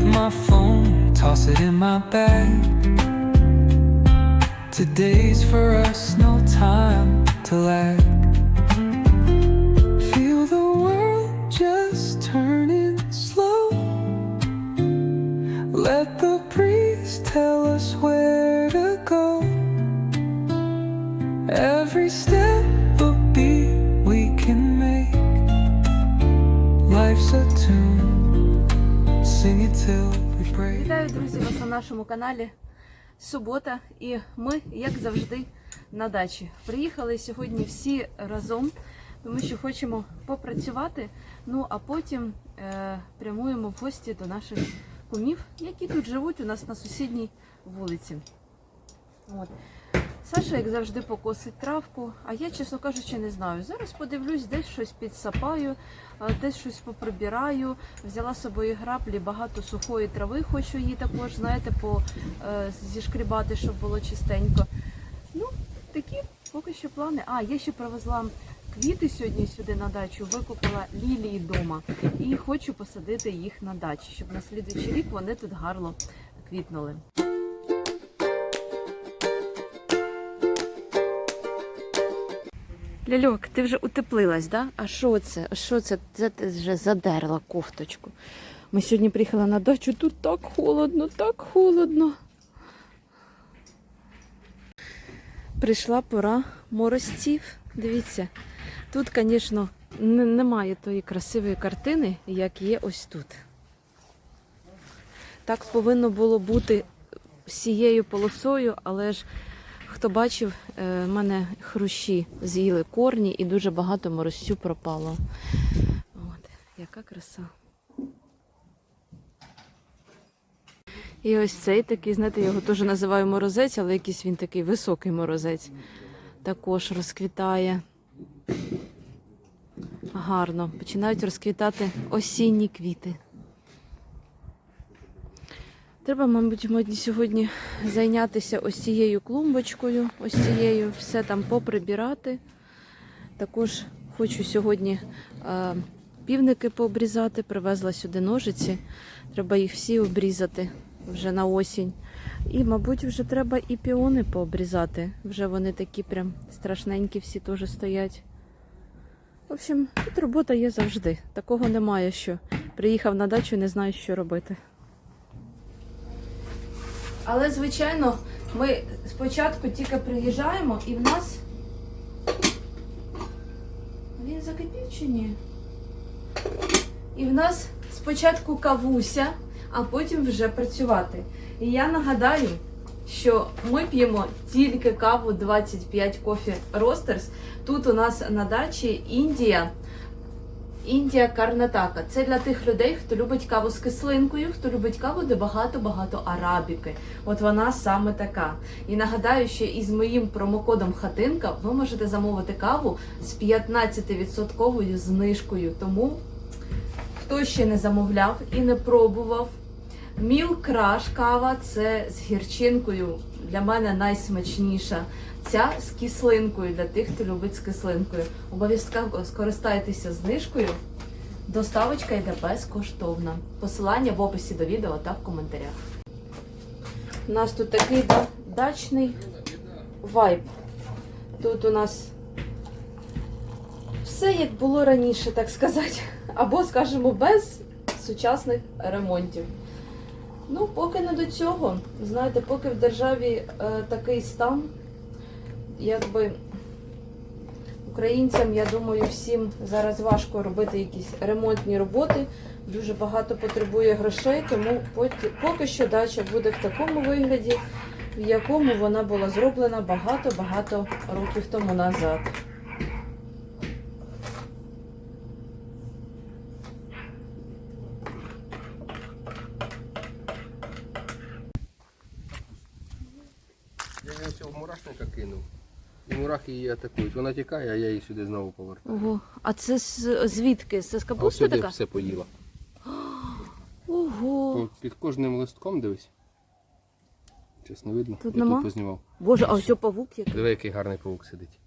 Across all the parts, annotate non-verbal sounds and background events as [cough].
My phone, toss it in my bag. Today's for us, no time to lag. Вітаю, нас на нашому каналі. Субота, і ми, як завжди, на дачі. Приїхали сьогодні всі разом, тому що хочемо попрацювати. Ну а потім е, прямуємо в гості до наших кумів, які тут живуть у нас на сусідній вулиці. От. Саша, як завжди, покосить травку, а я, чесно кажучи, не знаю. Зараз подивлюсь, десь щось підсапаю, десь щось поприбираю. Взяла з собою граблі, багато сухої трави, хочу її також, знаєте, по, е, зішкрібати, щоб було чистенько. Ну, такі поки що плани. А, я ще привезла квіти сьогодні сюди на дачу, викупила лілії вдома і хочу посадити їх на дачі, щоб на слідуючий рік вони тут гарно квітнули. Ляльок, ти вже утеплилась, да? А що це? А що це? Це ти вже задерла кофточку. Ми сьогодні приїхали на дачу, тут так холодно, так холодно. Прийшла пора морозців. Дивіться, тут, звісно, немає тої красивої картини, як є ось тут. Так повинно було бути всією полосою, але ж Хто бачив, е, в мене хрущі з'їли корні і дуже багато морозцю пропало. От, яка краса. І ось цей такий, знаєте, я його теж називаю морозець, але якийсь він такий високий морозець. Також розквітає. Гарно. Починають розквітати осінні квіти. Треба, мабуть, мені сьогодні зайнятися ось цією клумбочкою, ось цією, все там поприбирати. Також хочу сьогодні е, півники пообрізати, привезла сюди ножиці. Треба їх всі обрізати вже на осінь. І, мабуть, вже треба і піони пообрізати. Вже вони такі прям страшненькі всі теж стоять. В общем, тут робота є завжди. Такого немає, що приїхав на дачу, не знаю, що робити. Але, звичайно, ми спочатку тільки приїжджаємо і в нас. Він закипів чи ні? І в нас спочатку кавуся, а потім вже працювати. І я нагадаю, що ми п'ємо тільки каву 25 кофі Ростерс. Тут у нас на дачі Індія. Індія Карнатака. Це для тих людей, хто любить каву з кислинкою, хто любить каву, де багато-багато арабіки. От вона саме така. І нагадаю, що із моїм промокодом Хатинка ви можете замовити каву з 15% знижкою. Тому хто ще не замовляв і не пробував. Міл краш кава це з гірчинкою. Для мене найсмачніша. Ця з кислинкою для тих, хто любить з кислинкою. Обов'язково скористайтеся знижкою. Доставочка йде безкоштовна. Посилання в описі до відео та в коментарях. У нас тут такий да- дачний вайб. Тут у нас все як було раніше, так сказати. Або, скажімо, без сучасних ремонтів. Ну, поки не до цього. Знаєте, поки в державі е, такий стан, якби українцям, я думаю, всім зараз важко робити якісь ремонтні роботи. Дуже багато потребує грошей, тому поки, що дача буде в такому вигляді, в якому вона була зроблена багато-багато років тому назад. Мурахи її атакують. Вона тікає, а я її сюди знову повертаю. Ого. А це з, звідки? Це з А капусти сюди така? все поїла. Ого. Під кожним листком дивись. Чесно видно. Тут я нема? тут познімав. Боже, а ось павук який. Диви, який гарний паук сидить.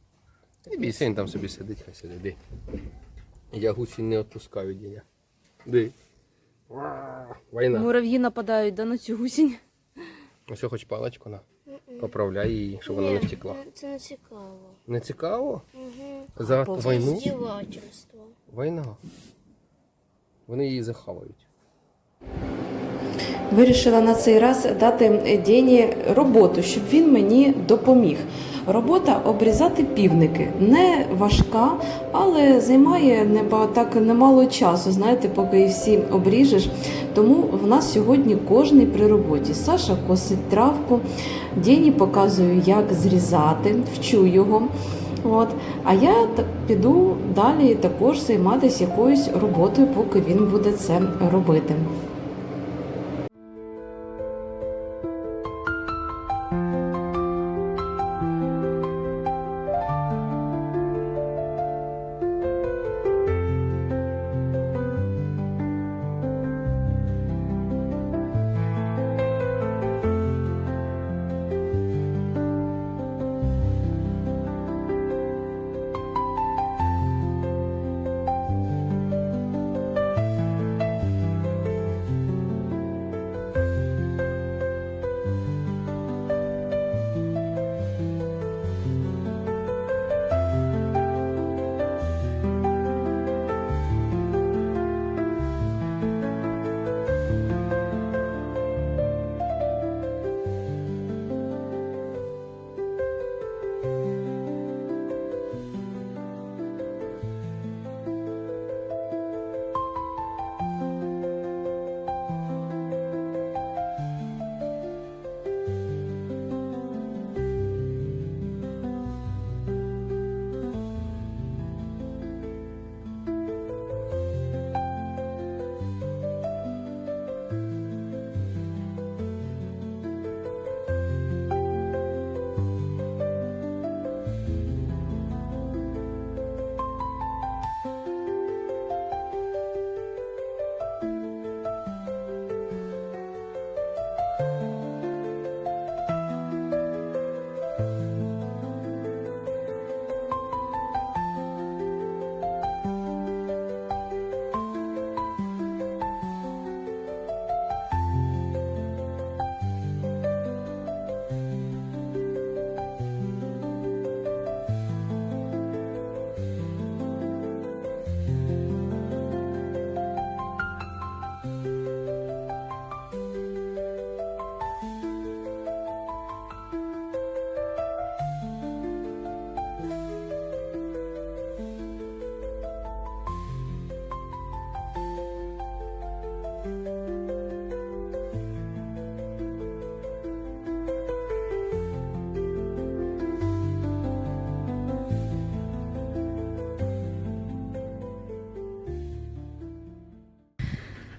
Не бійся, він там собі сидить, хай сидить. Ди. Я гусі не відпускаю діня. Ди. Ва, Війна. Мурав'ї нападають да, на цю гусінь. Ось хоч паличку на. Поправляй її, щоб вона не втекла. Це не цікаво. Не цікаво? Угу. За Це війну? Здівательство. Війна. Вони її захавають. Вирішила на цей раз дати Дені роботу, щоб він мені допоміг. Робота обрізати півники не важка, але займає неба так немало часу, знаєте, поки їх всі обріжеш. Тому в нас сьогодні кожний при роботі. Саша косить травку, Дені показую, як зрізати, вчу його. От. А я піду далі також займатися якоюсь роботою, поки він буде це робити.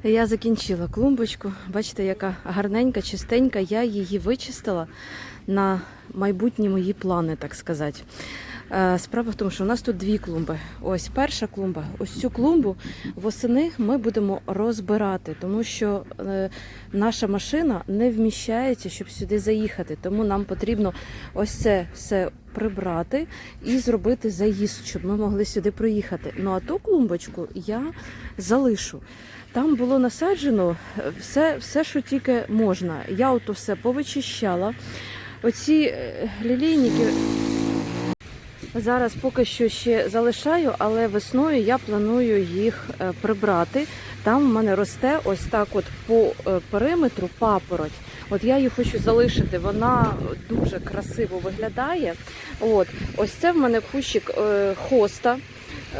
Я закінчила клумбочку. Бачите, яка гарненька, чистенька. Я її вичистила на майбутні мої плани, так сказати. Е, Справа в тому, що у нас тут дві клумби. Ось перша клумба. Ось цю клумбу восени ми будемо розбирати, тому що е, наша машина не вміщається, щоб сюди заїхати. Тому нам потрібно ось це все прибрати і зробити заїзд, щоб ми могли сюди проїхати. Ну а ту клумбочку я залишу. Там було насаджено е, все, все, що тільки можна. Я ото все повичищала. Оці лілійники зараз поки що ще залишаю, але весною я планую їх е, прибрати. Там в мене росте ось так, от по е, периметру папороть. От я її хочу залишити. Вона дуже красиво виглядає. От ось це в мене кущик е, хоста.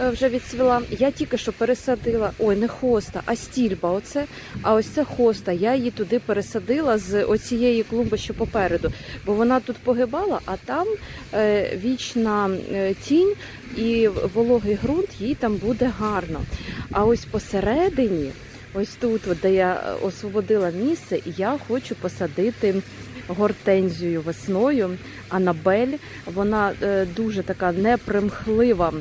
Е, Вже відцвіла. Я тільки що пересадила. Ой, не хоста, а стільба. Оце. А ось це хоста. Я її туди пересадила з оцієї клумби, що попереду. Бо вона тут погибала, а там е, вічна е, тінь і вологий ґрунт, їй там буде гарно. А ось посередині, ось тут, де я освободила місце, я хочу посадити гортензію весною. Анабель, вона дуже така непримхлива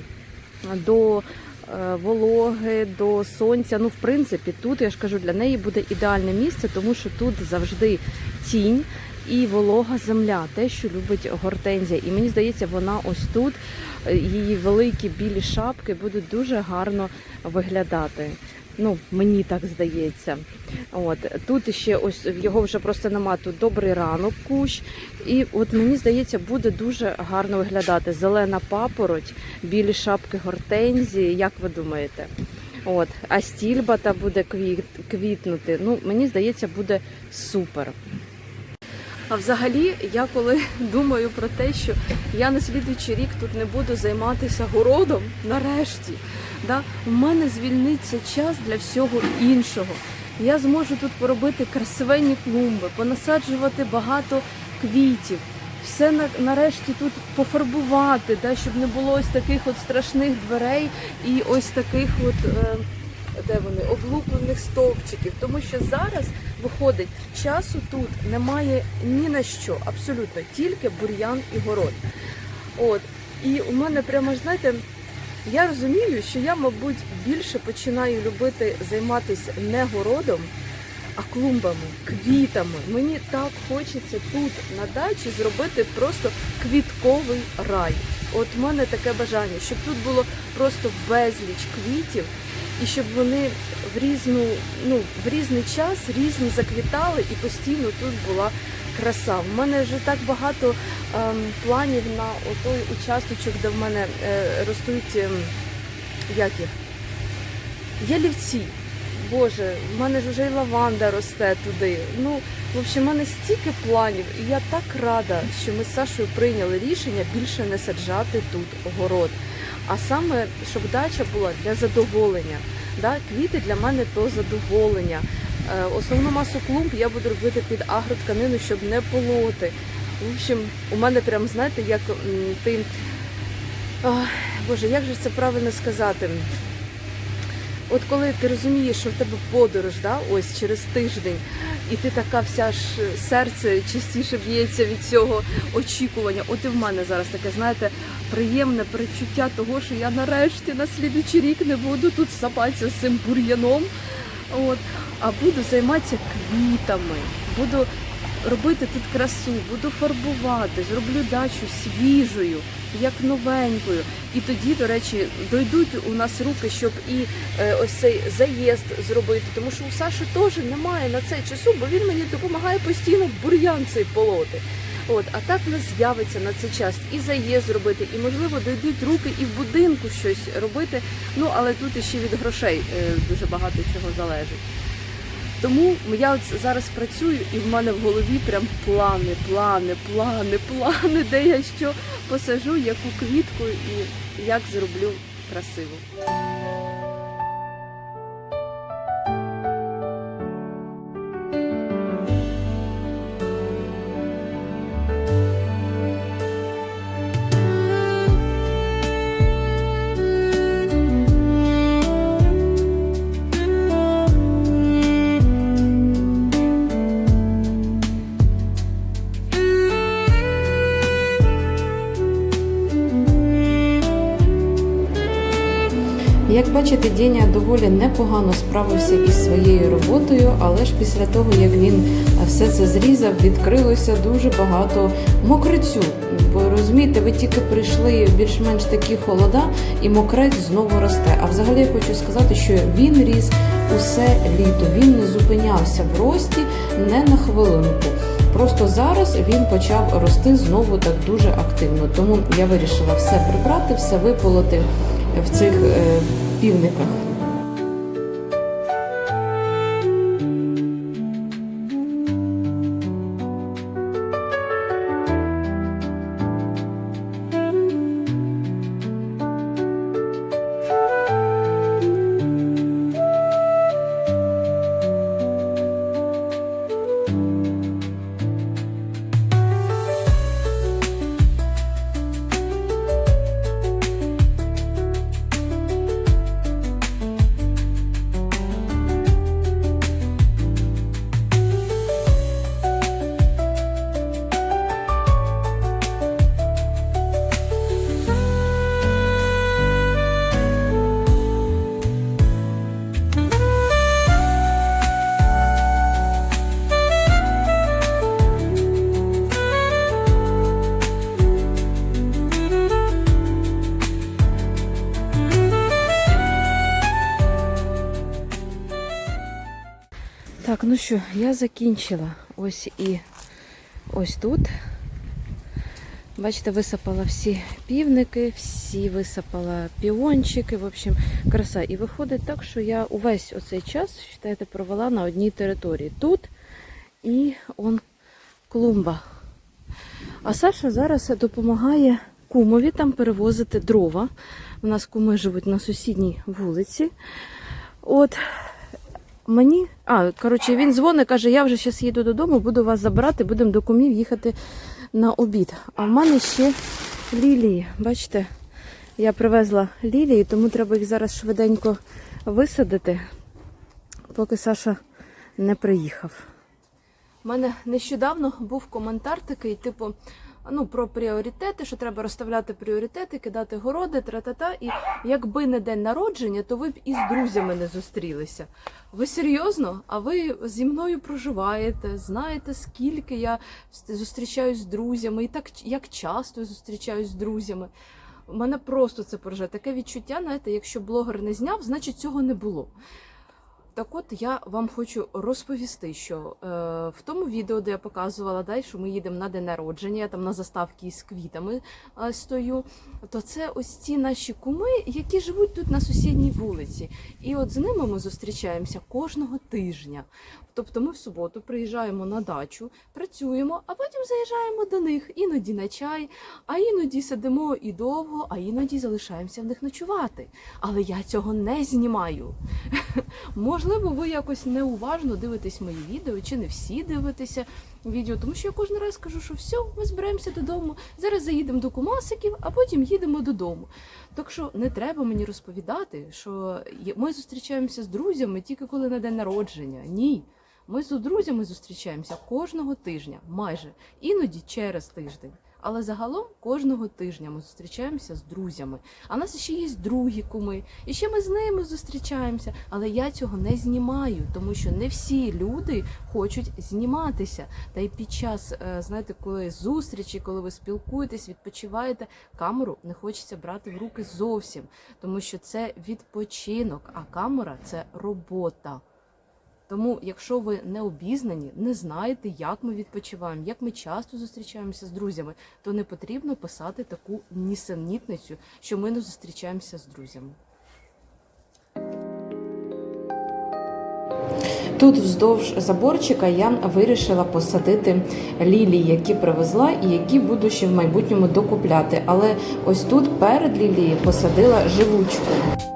до е, вологи, до сонця. Ну, в принципі, тут я ж кажу, для неї буде ідеальне місце, тому що тут завжди тінь. І волога земля, те, що любить гортензія. І мені здається, вона ось тут, е, її великі білі шапки будуть дуже гарно виглядати. Ну, мені так здається. От тут ще ось його вже просто нема. Тут добрий ранок кущ. І от мені здається, буде дуже гарно виглядати. Зелена папороть, білі шапки гортензії. Як ви думаєте? От, а стільбата буде квіт, квітнути. Ну, мені здається, буде супер. А взагалі, я коли [laughs] думаю про те, що я на слідуючий рік тут не буду займатися городом, нарешті, да, у мене звільниться час для всього іншого. Я зможу тут поробити красивенні клумби, понасаджувати багато квітів, все на, нарешті тут пофарбувати, да, щоб не було ось таких от страшних дверей і ось таких от. Е, де вони облуплених стовпчиків, тому що зараз виходить часу тут немає ні на що, абсолютно тільки бур'ян і город. От і у мене прямо знаєте, я розумію, що я, мабуть, більше починаю любити займатися не городом, а клумбами, квітами. Мені так хочеться тут на дачі зробити просто квітковий рай. От в мене таке бажання, щоб тут було просто безліч квітів, і щоб вони в різну, ну, в різний час різні заквітали і постійно тут була краса. У мене вже так багато ем, планів на той участочок, де в мене е, ростуть ем, як їх? ялівці. Боже, в мене ж вже й лаванда росте туди. Ну, в общем, в мене стільки планів, і я так рада, що ми з Сашою прийняли рішення більше не саджати тут город. А саме, щоб дача була для задоволення. Да? Квіти для мене то задоволення. Е, Основну масу клумб я буду робити під агротканину, щоб не полоти. В общем, у мене прям, знаєте, як ти. Ах, Боже, як же це правильно сказати? От коли ти розумієш, що в тебе подорож, да, ось через тиждень, і ти така вся ж серце частіше б'ється від цього очікування. От і в мене зараз таке, знаєте, приємне перечуття того, що я нарешті на слідучий рік не буду тут сапатися з цим бур'яном. От, а буду займатися квітами, буду робити тут красу, буду фарбувати, зроблю дачу свіжою, як новенькою. І тоді, до речі, дойдуть у нас руки, щоб і е, ось цей заїзд зробити. Тому що у Саші теж немає на це часу, бо він мені допомагає постійно бур'ян цей полоти. От, а так в нас з'явиться на цей час і заїзд зробити, і можливо дойдуть руки і в будинку щось робити. Ну але тут іще від грошей е, дуже багато чого залежить. Тому я от зараз працюю, і в мене в голові прям плани, плани, плани, плани, де я що посажу, яку квітку і як зроблю красиво. Як бачите, Дєня доволі непогано справився із своєю роботою, але ж після того, як він е, все це зрізав, відкрилося дуже багато мокрицю. Бо розумієте, ви тільки прийшли більш-менш такі холода, і мокрець знову росте. А взагалі я хочу сказати, що він ріс усе літо. Він не зупинявся в рості не на хвилинку. Просто зараз він почав рости знову так дуже активно. Тому я вирішила все прибрати, все виполоти в цих е, півниках. Ну що, я закінчила. Ось і ось тут. Бачите, висипала всі півники, всі висипала піончики. В общем, краса. І виходить так, що я увесь оцей час, вважаєте, провела на одній території. Тут і он клумба. А Саша зараз допомагає кумові там перевозити дрова. У нас куми живуть на сусідній вулиці. От мені. А, коротше, він дзвонить, каже, я вже зараз їду додому, буду вас забирати, будемо до кумів їхати на обід. А в мене ще лілії. Бачите, я привезла лілії, тому треба їх зараз швиденько висадити, поки Саша не приїхав. У мене нещодавно був коментар такий, типу, ну, про пріоритети, що треба розставляти пріоритети, кидати городи, тра-та-та. І якби не день народження, то ви б із друзями не зустрілися. Ви серйозно? А ви зі мною проживаєте, знаєте, скільки я зустрічаюсь з друзями, і так як часто зустрічаюсь з друзями. У мене просто це поражає. Таке відчуття, знаєте, якщо блогер не зняв, значить цього не було. Так от я вам хочу розповісти, що е, в тому відео, де я показувала, да, що ми їдемо на день народження, я там на заставці із квітами е, стою, то це ось ці наші куми, які живуть тут на сусідній вулиці. І от з ними ми зустрічаємося кожного тижня. Тобто ми в суботу приїжджаємо на дачу, працюємо, а потім заїжджаємо до них іноді на чай, а іноді сидимо і довго, а іноді залишаємося в них ночувати. Але я цього не знімаю. [laughs] Можливо, ви якось неуважно дивитесь мої відео, чи не всі дивитеся відео, тому що я кожен раз кажу, що все, ми збираємося додому. Зараз заїдемо до кумасиків, а потім їдемо додому. Так що не треба мені розповідати, що ми зустрічаємося з друзями тільки коли на день народження. Ні. Ми з друзями зустрічаємося кожного тижня, майже іноді через тиждень. Але загалом кожного тижня ми зустрічаємося з друзями. А нас ще є другі куми, і ще ми з ними зустрічаємося. Але я цього не знімаю, тому що не всі люди хочуть зніматися. Та й під час, е, знаєте, коли зустрічі, коли ви спілкуєтесь, відпочиваєте, камеру не хочеться брати в руки зовсім, тому що це відпочинок, а камера це робота. Тому, якщо ви не обізнані, не знаєте, як ми відпочиваємо, як ми часто зустрічаємося з друзями, то не потрібно писати таку нісенітницю, що ми не зустрічаємося з друзями. Тут вздовж заборчика я вирішила посадити лілії, які привезла і які буду ще в майбутньому докупляти. Але ось тут перед лілією посадила живучку.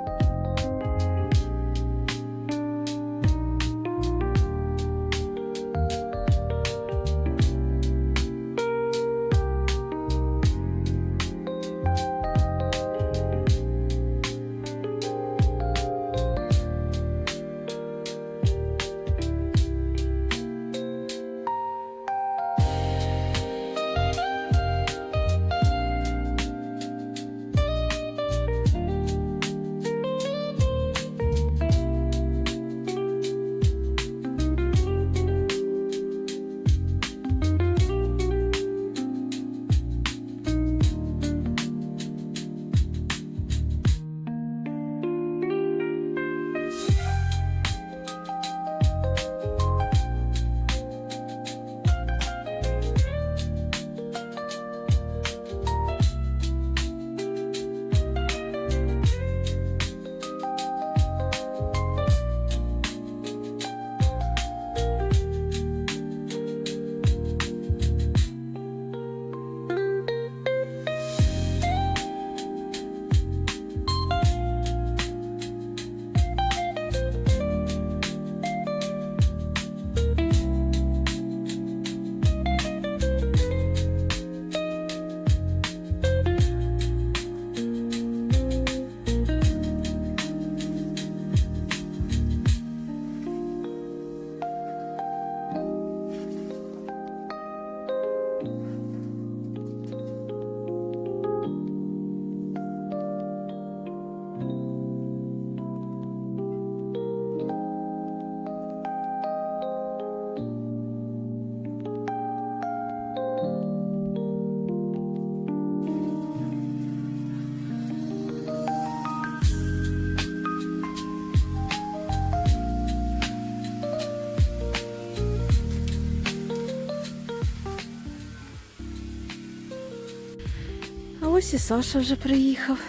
Ось і Саша вже приїхав.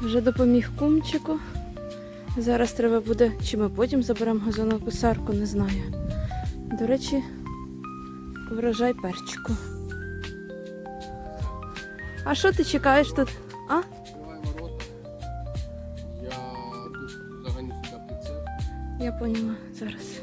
Вже допоміг кумчику. Зараз треба буде, чи ми потім заберемо газонокосарку, не знаю. До речі, врожай перчику. А що ти чекаєш тут? А? Я тут заганю сюди прицеп. Я поняла зараз.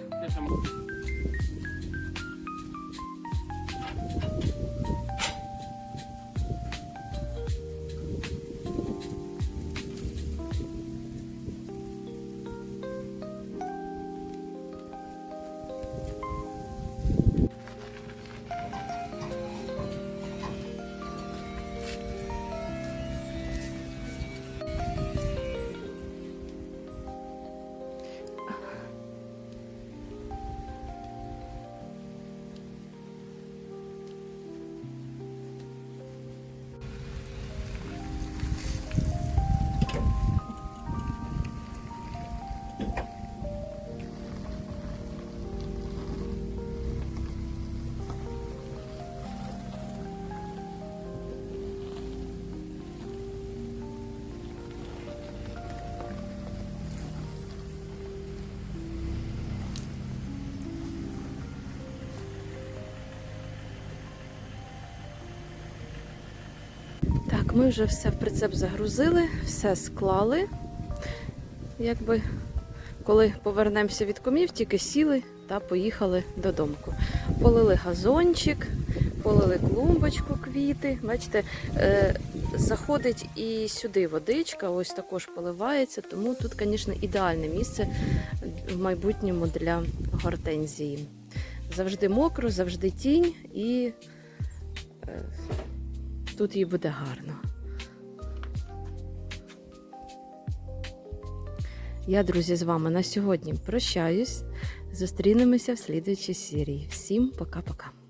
Ми вже все в прицеп загрузили, все склали. Якби коли повернемося від комів, тільки сіли та поїхали додому. Полили газончик, полили клумбочку, квіти. Бачите, е, заходить і сюди водичка, ось також поливається, тому тут, звісно, ідеальне місце в майбутньому для гортензії. Завжди мокро, завжди тінь і е, тут їй буде гарно. Я, друзі, з вами на сьогодні прощаюсь. Зустрінемося в слідуючій серії. Всім пока-пока.